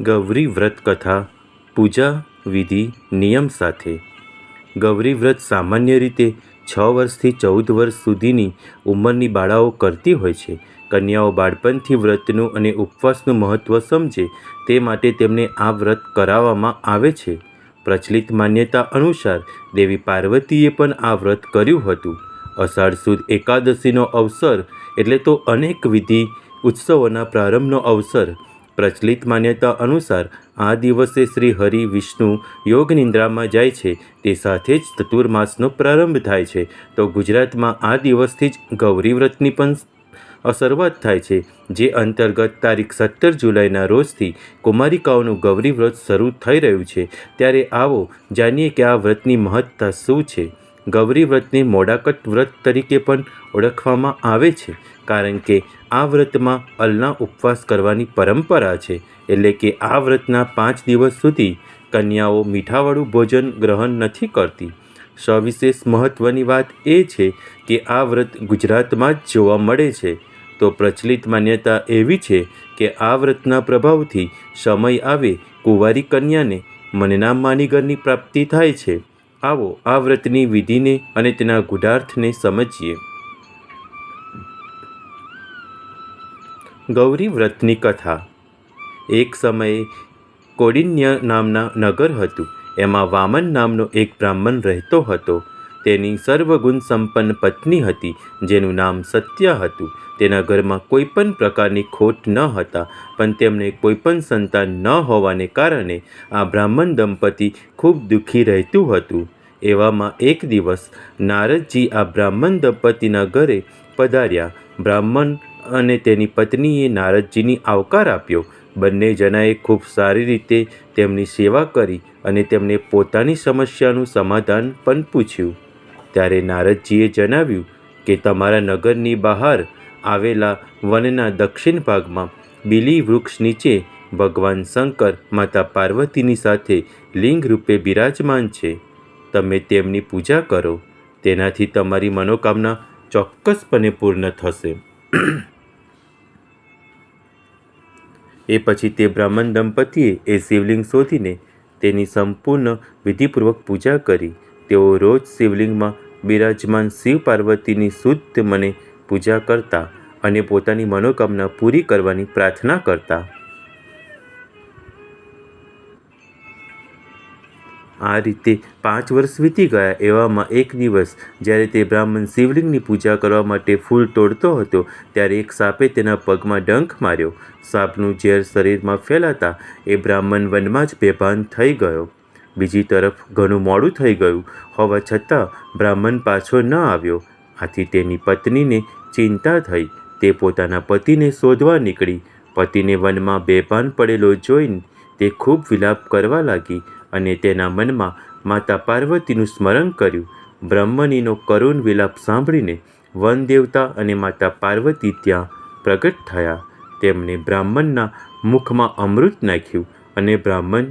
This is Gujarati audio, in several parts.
ગૌરી વ્રત કથા પૂજા વિધિ, નિયમ સાથે. ગૌરી વ્રત સામાન્ય રીતે છ વર્ષથી ચૌદ વર્ષ સુધીની ઉંમરની બાળાઓ કરતી હોય છે. કન્યાઓ બાળપણથી વ્રતનું અને ઉપવાસનું મહત્ત્વ સમજે તે માટે તેમને આ વ્રત કરાવવામાં આવે છે. પ્રચલિત માન્યતા અનુસાર દેવી પાર્વતીએ પણ આ વ્રત કર્યું હતું. અષાઢ સુદ એકાદશીનો અવસર એટલે તો અનેક વિધિ ઉત્સવોના પ્રારંભનો અવસર પ્રચલિત માન્યતા અનુસાર આ દિવસે શ્રી હરિ વિષ્ણુ યોગ નિંદ્રામાં જાય છે. તે સાથે જ ચતુર્માસનો પ્રારંભ થાય છે. તો ગુજરાતમાં આ દિવસથી જ ગૌરી વ્રતની પણ શરૂઆત થાય છે. જે અંતર્ગત તારીખ સત્તર જુલાઈના રોજથી કુમારિકાઓનું ગૌરી વ્રત શરૂ થઈ રહ્યું છે. ત્યારે આવો જાણીએ કે આ વ્રતની મહત્તા શું છે. ગૌરી વ્રતને મોડાકટ વ્રત તરીકે પણ ઓળખવામાં આવે છે, કારણ કે આ વ્રતમાં અલના ઉપવાસ કરવાની પરંપરા છે, એટલે કે આ વ્રતના પાંચ દિવસ સુધી કન્યાઓ મીઠાવાળું ભોજન ગ્રહણ નથી કરતી. સવિશેષ મહત્ત્વની વાત એ છે કે આ વ્રત ગુજરાતમાં જ જોવા મળે છે. તો પ્રચલિત માન્યતા એવી છે કે આ વ્રતના પ્રભાવથી સમય આવે, કુંવારી કન્યાને મનના માનીગરની પ્રાપ્તિ થાય છે. આવો આ વ્રતની વિધિને અને તેના ગુઢાર્થને સમજીએ. ગૌરી વ્રતની કથા. એક સમયે કોડિન્ય નામના નગર હતું. એમાં વામન નામનો એક બ્રાહ્મણ રહેતો હતો. તેની સર્વગુણ સંપન્ન પત્ની હતી, જેનું નામ સત્ય હતું. તેના ઘરમાં કોઈ પણ પ્રકારની ખોટ ન હતા, પણ તેમને કોઈ પણ સંતાન ન હોવાને કારણે આ બ્રાહ્મણ દંપતી ખૂબ દુઃખી રહેતું હતું. એવામાં એક દિવસ, નારદજી આ બ્રાહ્મણ દંપતીના ઘરે પધાર્યા. બ્રાહ્મણ અને તેની પત્નીએ નારદજીની આવકાર આપ્યો. બંને જણાએ ખૂબ સારી રીતે તેમની સેવા કરી અને તેમને પોતાની સમસ્યાનું સમાધાન પણ પૂછ્યું. ત્યારે નારદજીએ જણાવ્યું કે તમારા નગરની બહાર આવેલા વનના દક્ષિણ ભાગમાં બીલી વૃક્ષ નીચે ભગવાન શંકર, માતા પાર્વતીની સાથે લિંગ રૂપે બિરાજમાન છે. તમે તેમની પૂજા કરો. તેનાથી તમારી મનોકામના ચોક્કસપણે પૂર્ણ થશે. એ પછી તે બ્રાહ્મણ દંપતીએ એ શિવલિંગ શોધીને તેની સંપૂર્ણ વિધિપૂર્વક પૂજા કરી. તેઓ રોજ શિવલિંગમાં બિરાજમાન શિવ પાર્વતીની શુદ્ધ મને પૂજા કરતા અને પોતાની મનોકામના પૂરી કરવાની પ્રાર્થના કરતા. આ રીતે પાંચ વર્ષ વીતી ગયા. એવામાં એક દિવસ જ્યારે તે બ્રાહ્મણ શિવલિંગની પૂજા કરવા માટે ફૂલ તોડતો હતો, ત્યારે એક સાપે તેના પગમાં ડંખ માર્યો. સાપનું ઝેર શરીરમાં ફેલાતા એ બ્રાહ્મણ વનમાં જ બેભાન થઈ ગયો. બીજી તરફ ઘણું મોડું થઈ ગયું. હોવા છતાં બ્રાહ્મણ પાછો ન આવ્યો. આથી તેની પત્નીને ચિંતા થઈ. તે પોતાના પતિને શોધવા નીકળી. પતિને વનમાં બેભાન પડેલો જોઈને તે ખૂબ વિલાપ કરવા લાગી અને તેના મનમાં માતા પાર્વતીનું સ્મરણ કર્યું. બ્રહ્મનીનો કરુણ વિલાપ સાંભળીને વન દેવતા અને માતા પાર્વતી ત્યાં પ્રગટ થયા. તેમણે બ્રાહ્મણના મુખમાં અમૃત નાખ્યું અને બ્રાહ્મણ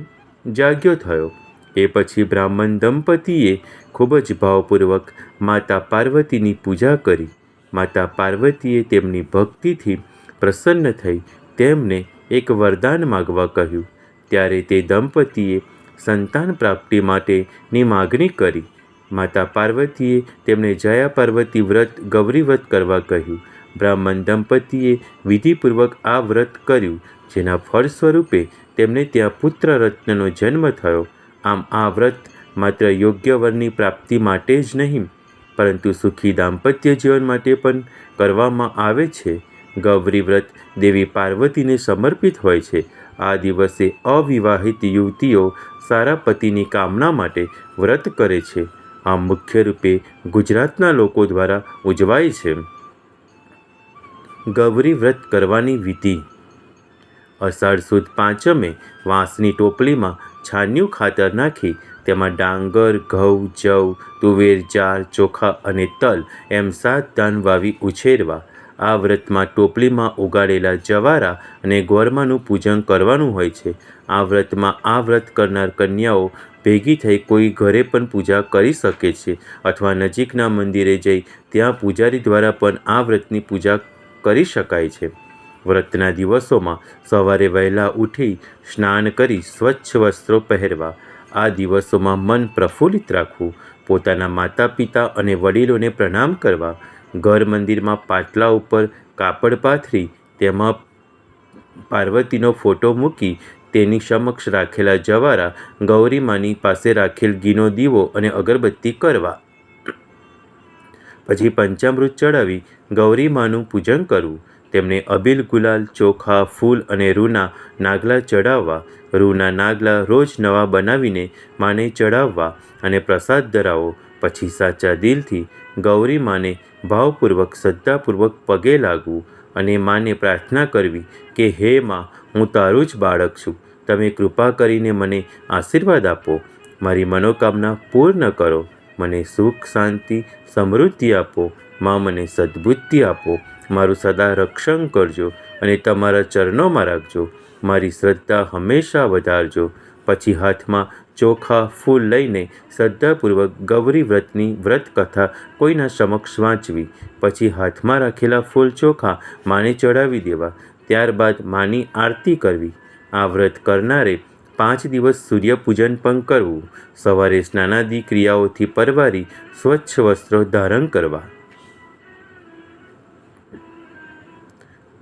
જાગ્યો થયો. એ પછી બ્રાહ્મણ દંપતીએ ખૂબ જ ભાવપૂર્વક માતા પાર્વતીની પૂજા કરી. માતા પાર્વતીએ તેમની ભક્તિથી પ્રસન્ન થઈ તેમને એક વરદાન માગવા કહ્યું. ત્યારે તે દંપતીએ સંતાન પ્રાપ્તિ માટેની માગણી કરી. માતા પાર્વતીએ તેમને જયા પાર્વતી વ્રત ગૌરી વ્રત કરવા કહ્યું. બ્રાહ્મણ દંપતીએ વિધિપૂર્વક આ વ્રત કર્યું, જેના ફળ સ્વરૂપે તેમને ત્યાં પુત્ર રત્નનો જન્મ થયો. આમ આ વ્રત માત્ર યોગ્ય વરની પ્રાપ્તિ માટે જ નહીં, પરંતુ સુખી દાંપત્ય જીવન માટે પણ કરવામાં આવે છે. ગૌરી વ્રત દેવી પાર્વતીને સમર્પિત હોય છે. આ દિવસે અવિવાહિત યુવતીઓ સારા પતિની કામના માટે વ્રત કરે છે. આ મુખ્ય રૂપે ગુજરાતના લોકો દ્વારા ઉજવાય છે. ગૌરી વ્રત કરવાની વિધિ અષાઢ સુદ પાંચમે વાંસની ટોપલીમાં છાન્યું ખાતર નાખી તેમાં ડાંગર, ઘઉં, જવ, તુવેર, જાર, ચોખા અને તલ એમ સાત ધાન વાવી ઉછેરવા, આ વ્રતમાં ટોપલીમાં ઉગાડેલા જવારા અને ગોરમાનું પૂજન કરવાનું હોય છે. આ વ્રતમાં આ વ્રત કરનાર કન્યાઓ ભેગી થઈ કોઈ ઘરે પણ પૂજા કરી શકે છે અથવા નજીકના મંદિરે જઈ ત્યાં પૂજારી દ્વારા પણ આ વ્રતની પૂજા કરી શકાય છે. વ્રતના દિવસોમાં સવારે વહેલા ઉઠી સ્નાન કરી સ્વચ્છ વસ્ત્રો પહેરવા. આ દિવસોમાં મન પ્રફુલ્લિત રાખવું, પોતાના માતા પિતા અને વડીલોને પ્રણામ કરવા, ઘર મંદિરમાં પાટલા ઉપર કાપડ પાથરી, તેમાં પાર્વતીનો ફોટો મૂકી, તેની સમક્ષ રાખેલા જવારા ગૌરીમાની પાસે રાખેલ ઘીનો દીવો અને અગરબત્તી કરવા. પછી પંચામૃત ચડાવી ગૌરીમાનું પૂજન કરવું. તેમને અબીલ ગુલાલ, ચોખા, ફૂલ અને રૂના નાગલા ચડાવવા, રૂના નાગલા રોજ નવા બનાવીને માને ચડાવવા અને પ્રસાદ ધરાવો. પછી સાચા દિલથી ગૌરી માને ભાવપૂર્વક, શ્રદ્ધાપૂર્વક પગે લાગવું અને માને પ્રાર્થના કરવી કે, હે માં, હું તારું જ બાળક છું. તમે કૃપા કરીને મને આશીર્વાદ આપો. મારી મનોકામના પૂર્ણ કરો. મને સુખ, શાંતિ, સમૃદ્ધિ આપો. માં મને સદ્બુદ્ધિ આપો. મારું સદા રક્ષણ કરજો અને તમારા ચરણોમાં રાખજો. મારી શ્રદ્ધા હંમેશા વધારજો. પછી હાથમાં ચોખા ફૂલ લઈને શ્રદ્ધાપૂર્વક ગૌરી વ્રતની વ્રત કથા કોઈના સમક્ષ વાંચવી. પછી હાથમાં રાખેલા ફૂલ ચોખા માને ચડાવી દેવા. ત્યારબાદ માની આરતી કરવી. આ વ્રત કરનારે પાંચ દિવસ સૂર્યપૂજન પણ કરવું. સવારે સ્નાનાદિ ક્રિયાઓથી પરવારી સ્વચ્છ વસ્ત્રો ધારણ કરવા.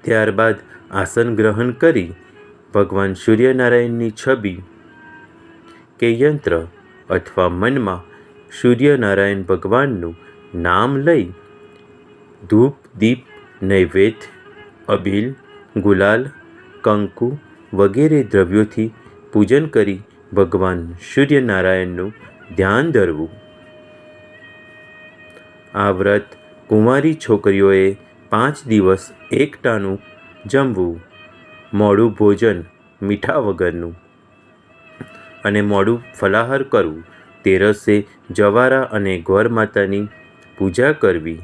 ત્યારબાદ આસન ગ્રહણ કરી ભગવાન સૂર્યનારાયણની છબી કે યંત્ર અથવા મનમાં સૂર્યનારાયણ ભગવાનનું નામ લઈ ધૂપ, દીપ, નૈવેદ્ય અબીલ ગુલાલ, કંકુ વગેરે દ્રવ્યોથી પૂજન કરી ભગવાન સૂર્યનારાયણનું ધ્યાન ધરવું. આ વ્રત કુંવારી છોકરીઓએ પાંચ દિવસ એકટાનું જમવું, મોડું ભોજન મીઠા વગરનું અને મોડું ફલાહાર કરવું. તેરસે જવારા અને ગૌર માતાની પૂજા કરવી,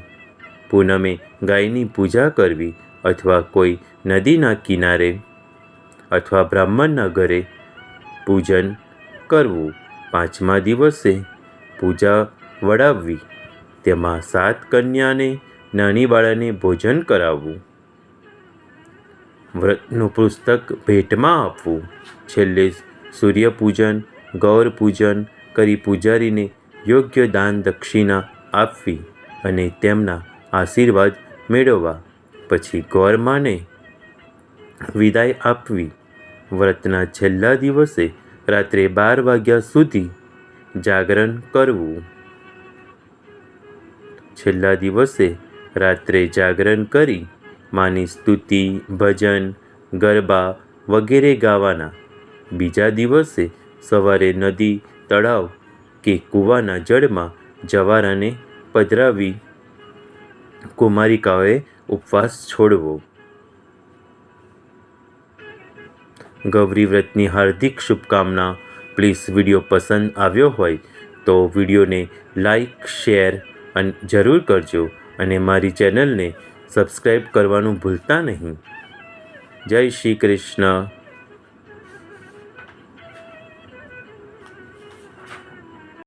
પૂનમે ગાયની પૂજા કરવી અથવા કોઈ નદીના કિનારે અથવા બ્રાહ્મણના ઘરે પૂજન કરવું. પાંચમા દિવસે પૂજા વડાવવી. તેમાં સાત કન્યાને નાની બાળાને ભોજન કરાવવું. વ્રતનું પુસ્તક ભેટમાં આપવું. છેલ્લે સૂર્યપૂજન ગૌર પૂજન કરી પૂજારીને યોગ્ય દાન દક્ષિણા આપવી અને તેમના આશીર્વાદ મેળવવા. પછી ગૌરમાને વિદાય આપવી. વ્રતના છેલ્લા દિવસે રાત્રે બાર વાગ્યા સુધી જાગરણ કરવું. છેલ્લા દિવસે રાત્રે જાગરણ કરી માની સ્તુતિ, ભજન, ગરબા વગેરે ગાવાના. બીજા દિવસે સવારે નદી, તળાવ કે કૂવાના જળમાં જવારાને પધરાવી કુમારિકાઓએ ઉપવાસ છોડવો. ગૌરી વ્રતની હાર્દિક શુભકામના. પ્લીઝ વીડિયો પસંદ આવ્યો હોય તો વિડીયોને લાઈક, શેર અને જરૂર કરજો. અને મારી ચેનલને સબસ્ક્રાઈબ કરવાનું ભૂલતા નહીં. જય શ્રી કૃષ્ણ.